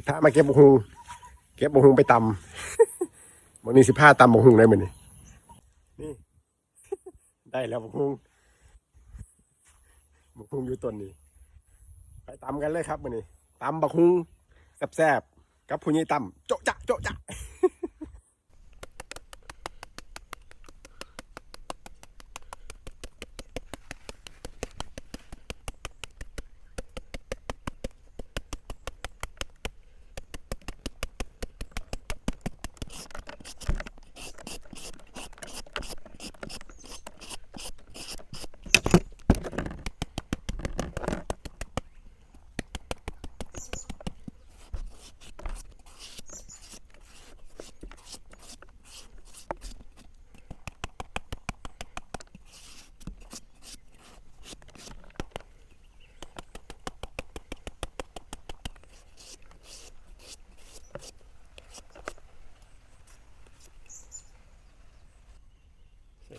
สิพามาเก็บบกฮุงเก็บบกฮุงไปตำวันนี้สิพาตำบกฮุงได้ไหมนี่นี่ ได้แล้วบกฮุงบกฮุงอยู่ต้นนี้ ไปตำกันเลยครับวันนี้ตำบกฮุงแซ่บๆกับผู้ใหญ่ตำโจะจะโจะจะ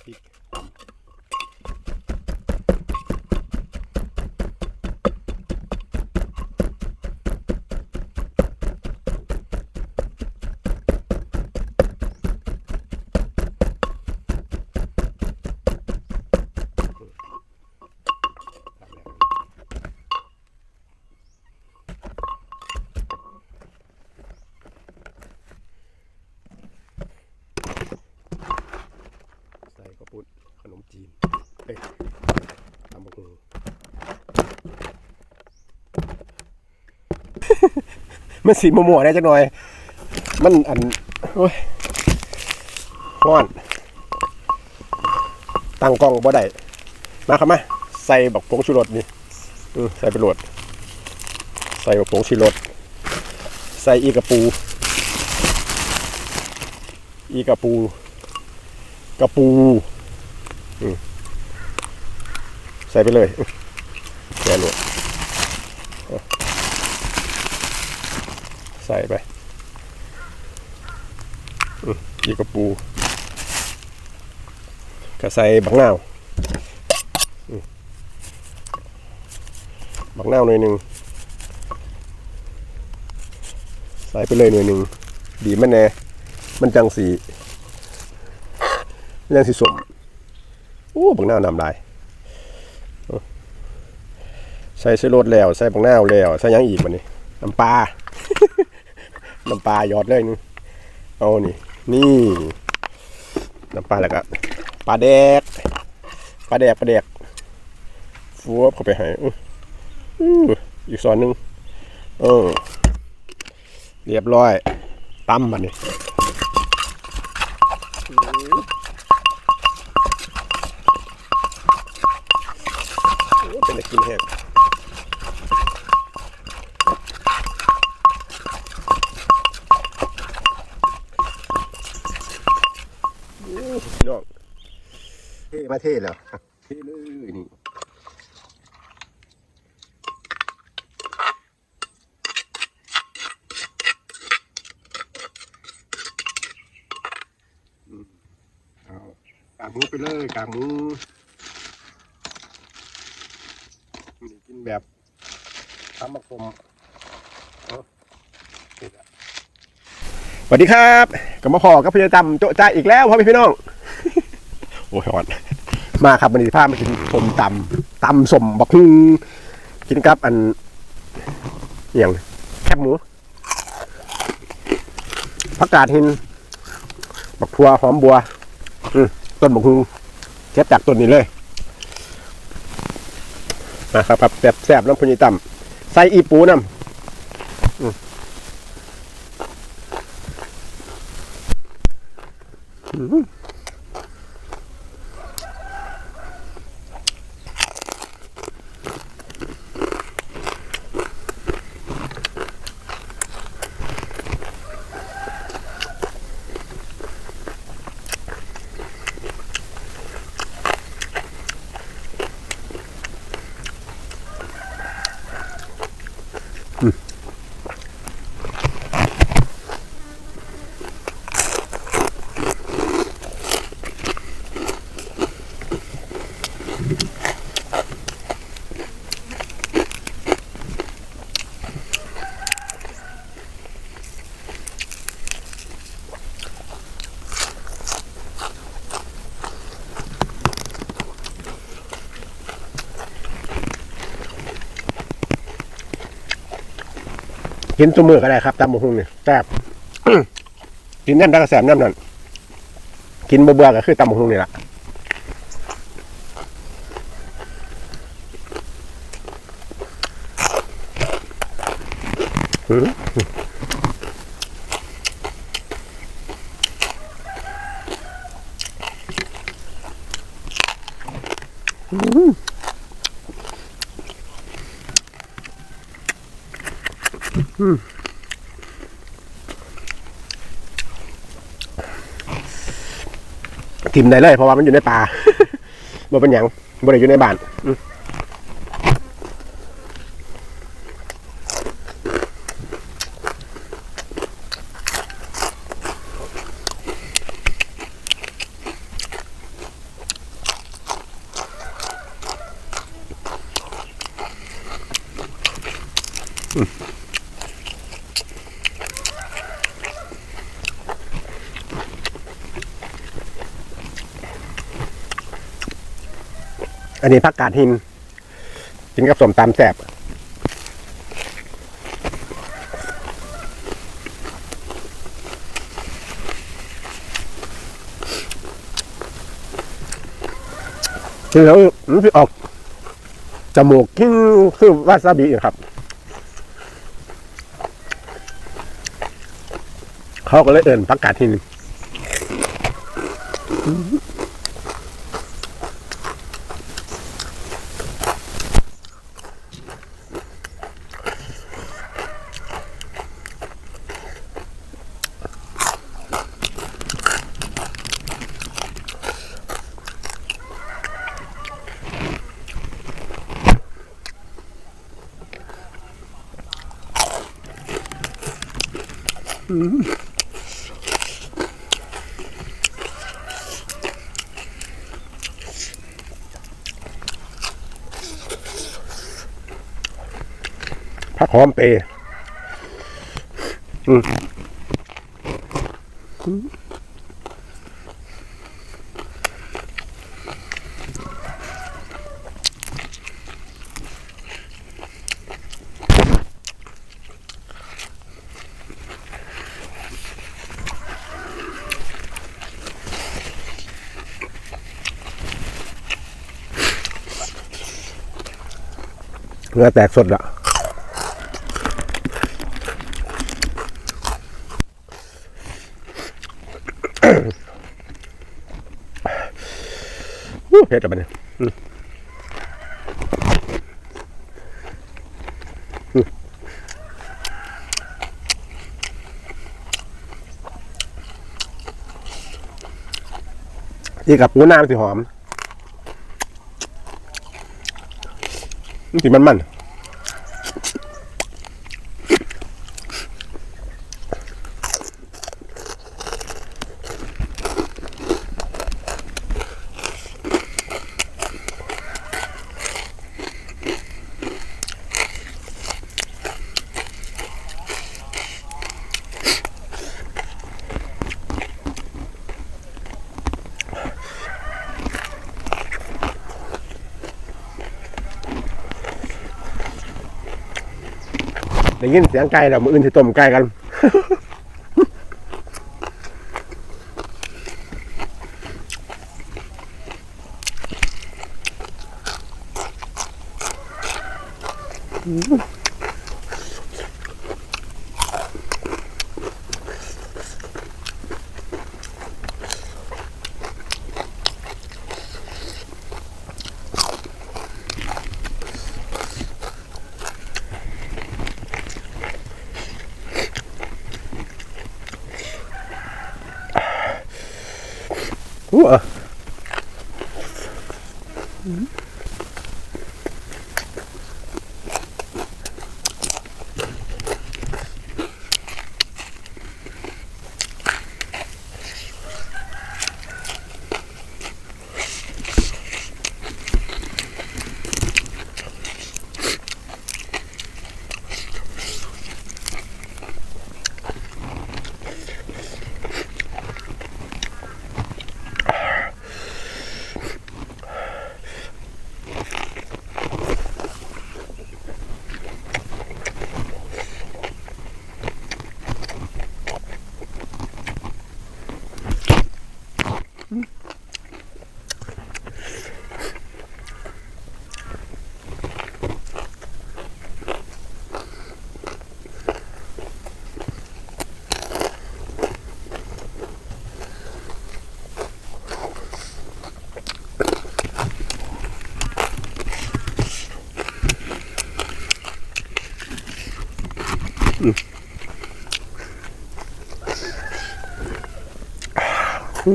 พริก มันสีมัวๆได้จักหน่อย มันอันโอ้ยฮ้อนตั้งกล้องบ่ได้มาครับมาใส่บักผงชูรสนี่ใส่ไปโหลด ใส่บักผงชูรสใส่อีกระปู อีกระปู กระปูใส่ไปเลยอื้อแกะโหลด ใส่ไปอืมอีกกระปูก็ใส่บักนาวบักนาวหน่อยหนึ่งใส่ไปเลยหน่อยหนึ่งดีมันแน่มันจังสีมันจังสีสมโอ้บักนาวนำลายเอาใส่เสรดแล้ว ใส่บักนาวแล้ว ใส่ยังอีกมันนี่น้ำปลา น้ำปลาหยอดเลยนี่เอานี่ นี่น้ำปลาแล้วก็ปลาแดกปลาแดกปลาแดกฟัวเข้าไปให้อีกซอนหนึ่งเออเรียบร้อยตั้มมันนี่เป็นกินแห้ง มาเท่แล้วเท่เลยนี่อืมเอากางหมูไปเลยกางหมูนี่กินแบบทำมะคมเอาเสร็จแล้วสวัสดีครับกับมาพอกับพี่จำโจะจ้าอีกแล้วพ่อแม่พี่น้อง โอ้ยร้อน มาครับวันนี้พามากินสมตำตำสมบักฮุงกินกับอันอย่างแคบหมูผักกาดหิน บักทัวหอมบัวต้นบักฮุงเก็บจากต้นนี้เลยมาครับครับแบบแซ่บน้ำพุนิตำใส่อีปูน้ำอืม กินตัวมือก็ได้ครับตำบักหุ่งนี่แซ่บกินแน่นด้ก็แสบแน่นนั่นกินเบื่อๆก็คือตำบักหุ่งนี่แหละอืม กินได้เลยเพราะว่ามันอยู่ในป่าบ่เป็นหยังบ่ได้อยู่ในบ้านอืม นนี้ผักกาดหิน กินกับสมตำแซ่บคือแล้วมันสิออก จมูกกิ้งคือวาซาบิครับ เขาก็เลยเอิ่นผักกาดหิน ผักหอมเปย์อืม เนื้อแตกสดละอู้เผ็ดอะมันเนี่ยที่กับปูน้ำสิหอม ที่มันมัน ยินเสียงไก่แล้วมืออื่นสิต้มไก่กันอืม ออ เ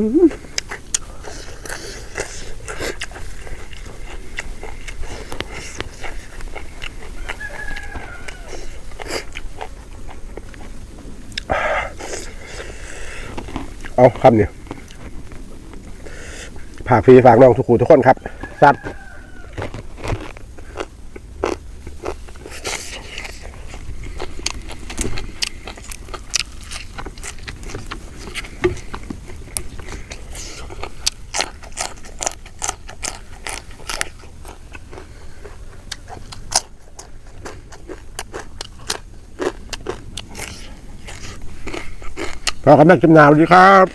อาคำนี้ฝากพี่ฝากน้องทุกคนทุกคนครับสัตว์ พอกันนักจำหนาวดีครับ